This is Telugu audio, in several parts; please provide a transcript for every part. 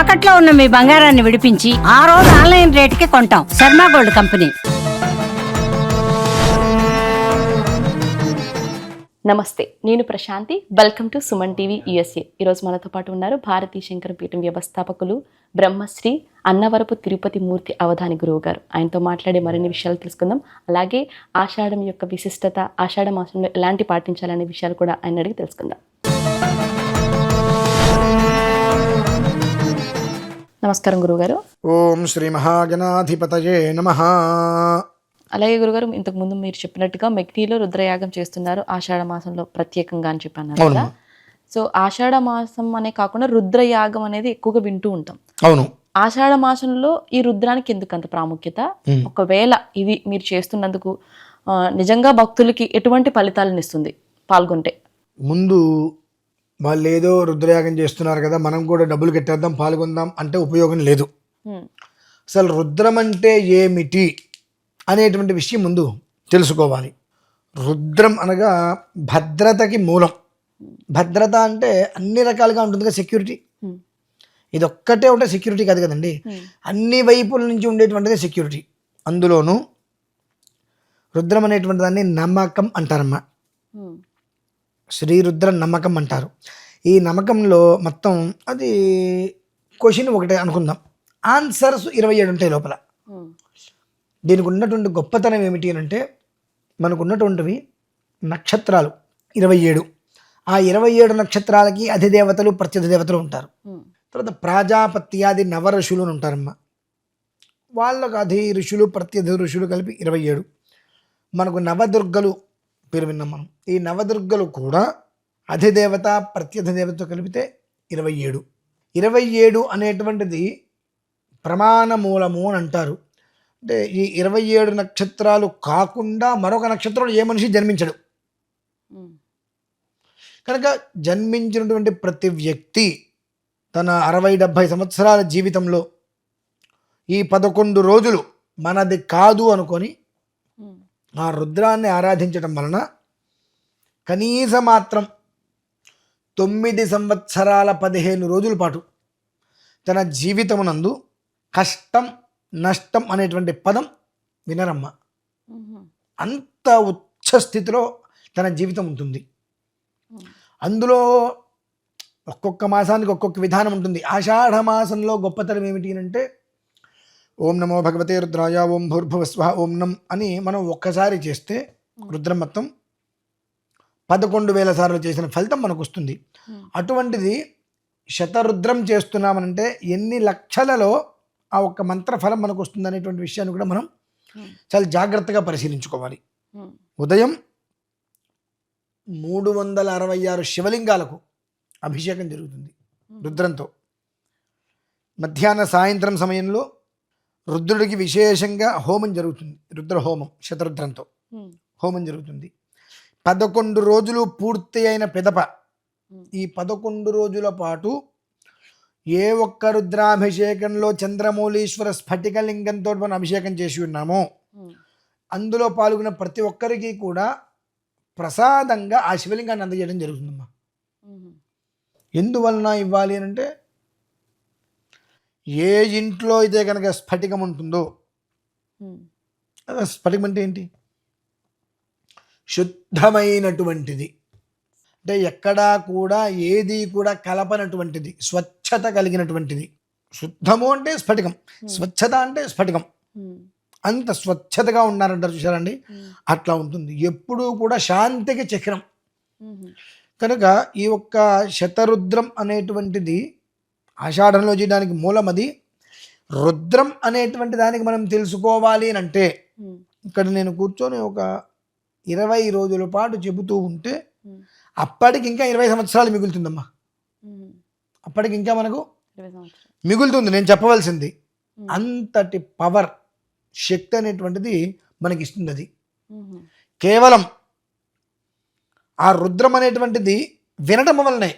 తాకట్లో ఉన్న మీ బంగారాన్ని విడిపించి ఆ రోజు ఆన్లైన్ రేటుకి కొంటాం. Sharma gold company. నమస్తే నేను Prashanti. Welcome to Suman TV USA. ఈరోజు మనతో పాటు ఉన్నారు భారతీ శంకర పీఠం వ్యవస్థాపకులు బ్రహ్మశ్రీ అన్నవరపు తిరుపతి మూర్తి అవధాని గురువు గారు. ఆయనతో మాట్లాడే మరిన్ని విషయాలు తెలుసుకుందాం. అలాగే ఆషాఢం యొక్క విశిష్టత ఆషాఢ మాసంలో ఎలాంటి పాటించాలనే విషయాలు కూడా ఆయన అడిగి తెలుసుకుందాం. నమస్కారం గురువుగారు ఓం శ్రీ మహాగణాధిపతయే నమ. అలాగే గురుగారు ఇంతకు ముందు మీరు చెప్పినట్టుగా మెగ్నీలో రుద్రయాగం చేస్తున్నారు ఆషాఢ మాసంలో ప్రత్యేకంగా అని చెప్పాను కదా. సో ఆషాఢ మాసం అనే కాకుండా రుద్రయాగం అనేది ఎక్కువగా వింటూ ఉంటాం. అవును. ఆషాఢ మాసంలో ఈ రుద్రానికి ఎందుకు అంత ప్రాముఖ్యత? ఒకవేళ ఇది మీరు చేస్తున్నందుకు నిజంగా భక్తులకి ఎటువంటి ఫలితాలను ఇస్తుంది? పాల్గొంటే. ముందు వాళ్ళు ఏదో రుద్రయాగం చేస్తున్నారు కదా మనం కూడా డబ్బులు కట్టేద్దాం పాల్గొందాం అంటే ఉపయోగం లేదు. అసలు రుద్రం అంటే ఏమిటి అనేటువంటి విషయం ముందు తెలుసుకోవాలి. రుద్రం అనగా భద్రతకి మూలం. భద్రత అంటే అన్ని రకాలుగా ఉంటుంది కదా సెక్యూరిటీ. ఇది ఒక్కటే ఉంటే సెక్యూరిటీ కాదు కదండి. అన్ని వైపుల నుంచి ఉండేటువంటిది సెక్యూరిటీ. అందులోనూ రుద్రం అనేటువంటి దాన్ని నమ్మకం అంటారమ్మా. శ్రీరుద్ర నమ్మకం అంటారు. ఈ నమ్మకంలో మొత్తం అది క్వశ్చన్ ఒకటే అనుకుందాం. ఆన్సర్స్ ఇరవై ఏడు ఉంటాయి లోపల. దీనికి ఉన్నటువంటి గొప్పతనం ఏమిటి అని అంటే మనకు ఉన్నటువంటివి నక్షత్రాలు ఇరవై ఏడు. ఆ ఇరవై ఏడు నక్షత్రాలకి అధిదేవతలు ప్రత్యధిదేవతలు ఉంటారు. ఉమ్, తర్వాత ప్రాజాపత్యాది నవ ఋషులు అని ఉంటారమ్మా. వాళ్ళకు అధి ఋషులు ప్రత్యధి ఋషులు కలిపి ఇరవై ఏడు. మనకు నవదుర్గలు పేరు విన్నాం మనం. ఈ నవదుర్గలు కూడా అధిదేవత ప్రత్యధి దేవతతో కలిపితే ఇరవై ఏడు. ఇరవై ఏడు అనేటువంటిది ప్రమాణ మూలము అని అంటారు. అంటే ఈ ఇరవై ఏడు నక్షత్రాలు కాకుండా మరొక నక్షత్రంలో ఏ మనిషి జన్మించడు. కనుక జన్మించినటువంటి ప్రతి వ్యక్తి తన అరవై డెబ్భై సంవత్సరాల జీవితంలో ఈ పదకొండు రోజులు మనది కాదు అనుకొని ఆ రుద్రాన్ని ఆరాధించడం వలన కనీస మాత్రం తొమ్మిది సంవత్సరాల పదిహేను రోజుల పాటు తన జీవితమునందు కష్టం నష్టం అనేటువంటి పదం వినరమ్మ. అంత ఉచ్చ స్థితిలో తన జీవితం ఉంటుంది. అందులో ఒక్కొక్క మాసానికి ఒక్కొక్క విధానం ఉంటుంది. ఆషాఢ మాసంలో గొప్పతనం ఏమిటి అంటే ఓం నమో భగవతే రుద్రాయ ఓం భూర్భువస్వ ఓం నం అని మనం ఒక్కసారి చేస్తే రుద్రం మొత్తం పదకొండు వేల సార్లు చేసిన ఫలితం మనకు వస్తుంది. అటువంటిది శతరుద్రం చేస్తున్నామనంటే ఎన్ని లక్షలలో ఆ ఒక్క మంత్ర ఫలం మనకు వస్తుంది అనేటువంటి విషయాన్ని కూడా మనం. చాలా జాగ్రత్తగా పరిశీలించుకోవాలి. ఉదయం మూడు వందల అరవై ఆరు శివలింగాలకు అభిషేకం జరుగుతుంది రుద్రంతో. మధ్యాహ్న సాయంత్రం సమయంలో రుద్రుడికి విశేషంగా హోమం జరుగుతుంది. రుద్ర హోమం శతరుద్రంతో హోమం. జరుగుతుంది. పదకొండు రోజులు పూర్తి అయిన పిదప. ఈ పదకొండు రోజుల పాటు ఏ ఒక్క రుద్రాభిషేకంలో చంద్రమౌళీశ్వర స్ఫటికలింగంతో మనం అభిషేకం చేసి ఉన్నామో అందులో పాల్గొన్న ప్రతి ఒక్కరికి కూడా ప్రసాదంగా ఆ శివలింగాన్ని అందజేయడం జరుగుతుందమ్మా. ఎందువలన ఇవ్వాలి అని అంటే ఏ ఇంట్లో అయితే కనుక స్ఫటికం ఉంటుందో స్ఫటికం అంటే ఏంటి? శుద్ధమైనటువంటిది. అంటే ఎక్కడా కూడా ఏది కూడా కలపనటువంటిది స్వచ్ఛత కలిగినటువంటిది. శుద్ధము అంటే స్ఫటికం స్వచ్ఛత అంటే స్ఫటికం. అంత స్వచ్ఛతగా ఉన్నారంటారు చూసారండి అట్లా ఉంటుంది. ఎప్పుడూ కూడా శాంతికి చక్రం కనుక ఈ ఒక్క శతరుద్రం అనేటువంటిది ఆషాఢంలో చేయడానికి మూలం అది. రుద్రం అనేటువంటి దానికి మనం తెలుసుకోవాలి అని అంటే ఇక్కడ నేను కూర్చొని ఒక ఇరవై రోజుల పాటు చెబుతూ ఉంటే అప్పటికి ఇంకా ఇరవై సంవత్సరాలు మిగులుతుందమ్మా. అప్పటికి ఇంకా మనకు మిగులుతుంది నేను చెప్పవలసింది. అంతటి పవర్ శక్తి అనేటువంటిది మనకి ఇస్తుంది అది. కేవలం ఆ రుద్రం అనేటువంటిది వినటం వల్లనే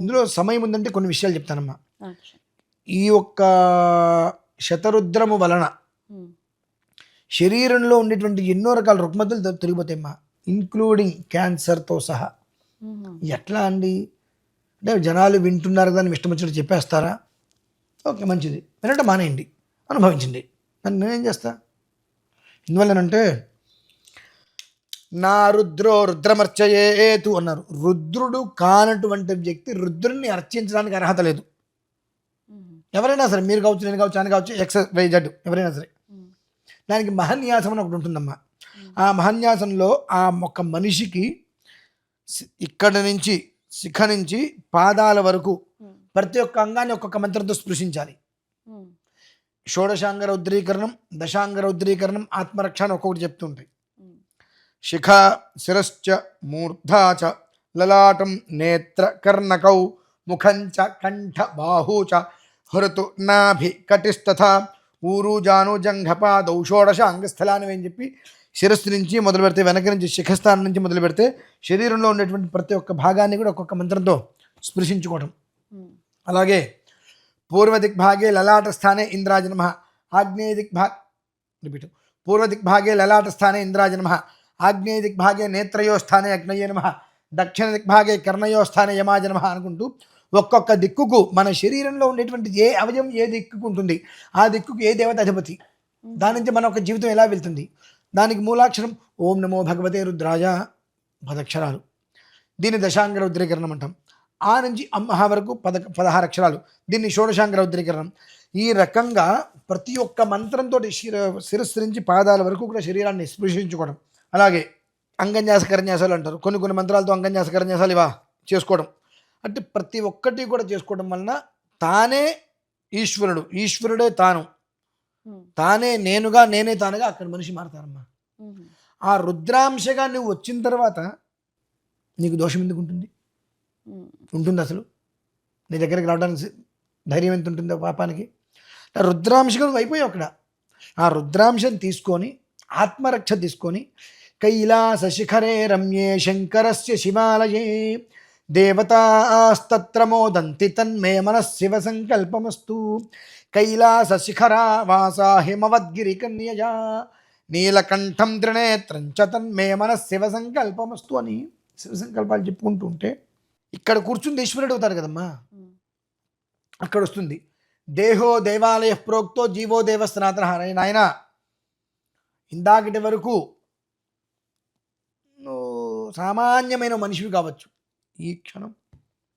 ఇందులో సమయం ఉందంటే కొన్ని విషయాలు చెప్తానమ్మా. ఈ ఒక్క శతరుద్రము వలన శరీరంలో ఉండేటువంటి ఎన్నో రకాల రుగ్మతులు తొ- తొలగిపోతాయమ్మా. ఇంక్లూడింగ్ క్యాన్సర్తో సహా. ఎట్లా అండి? అంటే జనాలు వింటున్నారు కదా ఇష్టం వచ్చినట్టు చెప్పేస్తారా? ఓకే మంచిది. వినటం మానేయండి. అనుభవించండి. నన్ను నేనేం చేస్తా? ఎందువల్లనంటే నా రుద్రో రుద్రమర్చయేతు అన్నారు. రుద్రుడు కానటువంటి వ్యక్తి రుద్రుడిని అర్చించడానికి అర్హత లేదు. ఎవరైనా సరే మీరు కావచ్చు నేను కావచ్చు ఆయన కావచ్చు ఎక్స్ వై జడ్ ఎవరైనా సరే. దానికి మహన్యాసం అని ఒకటి ఉంటుందమ్మా. ఆ మహన్యాసంలో ఆ ఒక మనిషికి ఇక్కడి నుంచి శిఖ నుంచి పాదాల వరకు ప్రతి ఒక్క అంగాన్ని ఒక్కొక్క మంత్రంతో స్పృశించాలి. షోడశాంగ రౌద్రీకరణం దశాంగ రౌద్రీకరణం ఆత్మరక్ష అని ఒక్కొక్కటి చెప్తుంటాయి. శిఖ శిరశ్చ మూర్ధా చ లలాటం నేత్ర కర్ణకౌ ముఖం చ కంఠ బాహూ చ హృతు నాభి కటిస్తథ ఊరు జాను జంఘపాదౌ షోడశ అంగస్థలాన్ని అని చెప్పి శిరస్సు నుంచి మొదలు పెడితే వెనక నుంచి శిఖస్థానం నుంచి మొదలు పెడితే శరీరంలో ఉండేటువంటి ప్రతి ఒక్క భాగాన్ని కూడా ఒక్కొక్క మంత్రంతో స్పృశించుకోవడం అలాగే పూర్వ దిగ్భాగే లలాట స్థానే ఇంద్రాజ నమ ఆగ్నేయ దిగ్భా రిపీట్. పూర్వ దిగ్భాగే లలాట స్థానే ఇంద్రాజ నమ ఆగ్నేయ దిగ్భాగే నేత్రయోస్థానే స్థానే నమ దక్షిణ దిగ్భాగే కర్ణయోస్థానే యమాజ నమ అనుకుంటూ ఒక్కొక్క దిక్కుకు మన శరీరంలో ఉండేటువంటి ఏ అవయవం ఏ దిక్కుకు ఉంటుంది ఆ దిక్కుకు ఏ దేవత అధిపతి? దాని నుంచి మన ఒక జీవితం ఎలా వెళ్తుంది? దానికి మూలాక్షరం ఓం నమో భగవతే రుద్రాయ పదక్షరాలు. దీన్ని దశాంగ రౌద్రీకరణం అంటాం. ఆ నుంచి అమ్మహ వరకు పద పదహారు అక్షరాలు. దీన్ని షోడశాంగ రౌద్రీకరణం. ఈ రకంగా ప్రతి ఒక్క మంత్రంతో శిర శిరస్సు నుంచి పాదాల వరకు కూడా శరీరాన్ని స్పృశించుకోవడం. అలాగే అంగన్యాస కరన్యాసాలు అంటారు. కొన్ని కొన్ని మంత్రాలతో అంగన్యాస కరన్యాసాలు ఇవా చేసుకోవడం. అంటే ప్రతి ఒక్కటి కూడా చేసుకోవడం వలన తానే ఈశ్వరుడు. ఈశ్వరుడే తాను. తానే నేనుగా నేనే తానుగా అక్కడ మనిషి మారతారమ్మా. ఆ రుద్రాంశగా నువ్వు వచ్చిన తర్వాత నీకు దోషం ఎందుకు ఉంటుంది? ఉంటుంది అసలు. నీ దగ్గరికి రావడానికి ధైర్యం ఎంత ఉంటుందో పాపానికి? రుద్రాంశగా నువ్వు అయిపోయావు అక్కడ. ఆ రుద్రాంశం తీసుకొని ఆత్మరక్ష తీసుకొని కైలాస శిఖరే రమ్యే శంకరస్య శివాలయే దేవతాస్తత్ర మోదంతి తన్మే మనశివ సంకల్పమస్తు. కైలాస శిఖరా వాసా హిమవద్గిరి కన్యయా నీలకంఠం త్రినేత్రం చ తన్మే మనశివ సంకల్పమస్తు అని శివ సంకల్పాలు చెప్పుకుంటూ ఉంటే ఇక్కడ కూర్చుంది ఈశ్వరుడు అవుతాడు కదమ్మా. అక్కడ వస్తుంది దేహో దేవాలయ ప్రోక్తో జీవో దేవ సనాతన నాయన. ఇందాకటి వరకు సామాన్యమైన మనిషివి కావచ్చు. ఈ క్షణం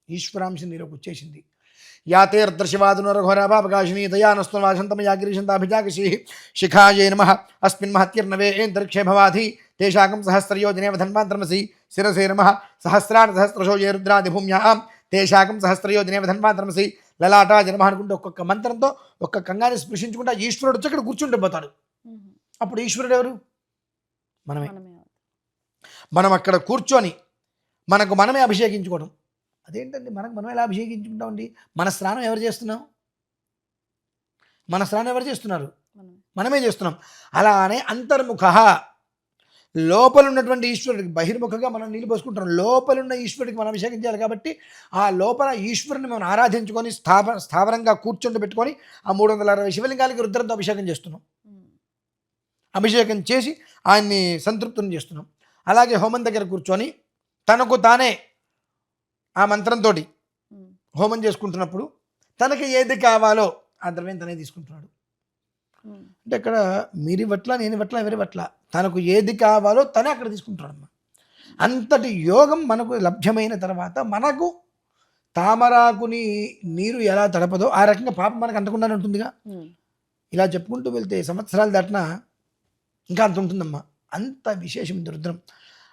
ఈశ్వరాంశ నీలోకి వచ్చేసింది. యాతే రఘోరాభాపకాశిని దయానస్తు వాసంతమయా శిఖాయే నమ. అస్మిన్ మహత్యర్నవే ఏంతరిక్షే భవాధి తేషాకం సహస్రయోజనే ధన్వాంతరమసి శిరసే నమ. సహస్రాన్ సహస్రశో ఏ రుద్రాదిభూమ్యాం తేషాకం సహస్రయోజనే ధన్వాంతరమసి లలాటా జనమ అనుకుంటే ఒక్కొక్క మంత్రంతో ఒక్క కంగాన్ని స్పృశించుకుంటే ఈశ్వరుడు వచ్చి అక్కడ కూర్చుంటే పోతాడు అప్పుడు ఈశ్వరుడు ఎవరు? మనమే. మనం అక్కడ కూర్చొని మనకు మనమే అభిషేకించుకోవడం. అదేంటండి? మనకు మనం ఎలా అభిషేకించుకుంటామండి? మన స్నానం ఎవరు చేస్తున్నాం? మన స్నానం ఎవరు చేస్తున్నారు? మనమే. చేస్తున్నాం. అలానే అంతర్ముఖ. లోపల ఉన్నటువంటి ఈశ్వరుడికి బహిర్ముఖంగా మనం నీళ్ళు పోసుకుంటాం లోపలున్న ఈశ్వరుడికి మనం అభిషేకం చేయాలి కాబట్టి ఆ లోపల ఈశ్వరుని మనం ఆరాధించుకొని స్థాప స్థావరంగా కూర్చుండి పెట్టుకొని ఆ మూడు వందల అరవై శివలింగాలకి రుద్రంతో అభిషేకం చేస్తున్నాం. అభిషేకం చేసి ఆయన్ని సంతృప్తం చేస్తున్నాం. అలాగే హోమం దగ్గర కూర్చొని తనకు తానే ఆ మంత్రంతో హోమం చేసుకుంటున్నప్పుడు తనకి ఏది కావాలో ఆ ద్రవ్యం తనే తీసుకుంటున్నాడు. అంటే అక్కడ మీరి పట్ల నేను పట్ల ఎవరి పట్ల తనకు ఏది కావాలో తనే అక్కడ తీసుకుంటాడమ్మా అంతటి యోగం మనకు లభ్యమైన తర్వాత మనకు తామరాకుని నీరు ఎలా తడపదో ఆ రకంగా పాపం మనకు అంటకుండానే ఉంటుందిగా. ఇలా చెప్పుకుంటూ వెళ్తే సంవత్సరాలు దాటినా ఇంకా అంత ఉంటుందమ్మా. అంత విశేషం ఇది రుద్రం.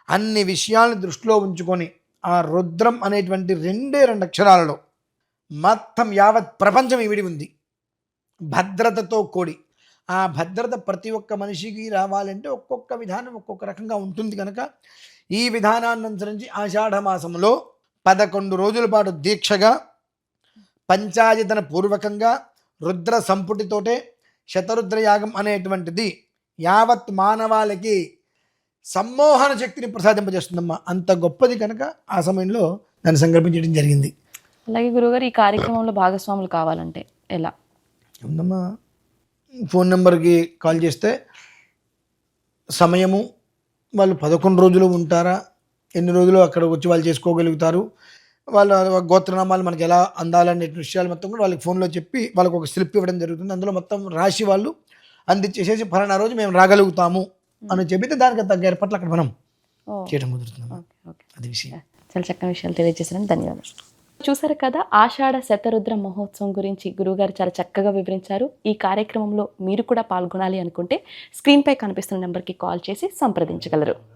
అన్ని విషయాలను దృష్టిలో ఉంచుకొని ఆ రుద్రం అనేటువంటి రెండే రెండు అక్షరాలలో మొత్తం యావత్ ప్రపంచం ఇవిడి ఉంది. భద్రతతో కూడి. ఆ భద్రత ప్రతి ఒక్క మనిషికి రావాలంటే ఒక్కొక్క విధానం ఒక్కొక్క రకంగా ఉంటుంది కనుక ఈ విధానాన్ని అనుసరించి ఆషాఢ మాసంలో పదకొండు రోజుల పాటు దీక్షగా పంచాయతన పూర్వకంగా రుద్ర సంపుటితోటే శతరుద్ర యాగం అనేటువంటిది యావత్ మానవాళికి సమ్మోహన శక్తిని ప్రసాదింపజేస్తుందమ్మా. అంత గొప్పది కనుక ఆ సమయంలో దాన్ని సంకల్పించడం జరిగింది. అలాగే గురుగారు ఈ కార్యక్రమంలో భాగస్వాములు కావాలంటే ఎలా? ఉందమ్మా ఫోన్ నెంబర్కి కాల్ చేస్తే సమయము వాళ్ళు పదకొండు రోజులు ఉంటారా? ఎన్ని రోజులు అక్కడ వచ్చి వాళ్ళు చేసుకోగలుగుతారు? వాళ్ళ గోత్రనామాలు మనకి ఎలా అందాలనే విషయాలు మొత్తం కూడా వాళ్ళకి ఫోన్లో చెప్పి వాళ్ళకి ఒక స్లిప్ ఇవ్వడం జరుగుతుంది. అందులో మొత్తం రాసి వాళ్ళు అందించేసేసి ఫలానా రోజు మేము రాగలుగుతాము అని చెబితే దానికి తగ్గ ఏర్పాట్లు అక్కడ మనం చేయడం కుదురుతుంది. అది విషయం. చాలా చక్కని విషయాలు తెలియజేశారని ధన్యవాదాలు. చూసారు కదా ఆషాఢ శతరుద్ర మహోత్సవం గురించి గురువుగారు చాలా చక్కగా వివరించారు. ఈ కార్యక్రమంలో మీరు కూడా పాల్గొనాలి అనుకుంటే స్క్రీన్పై కనిపిస్తున్న నెంబర్కి కాల్ చేసి సంప్రదించగలరు.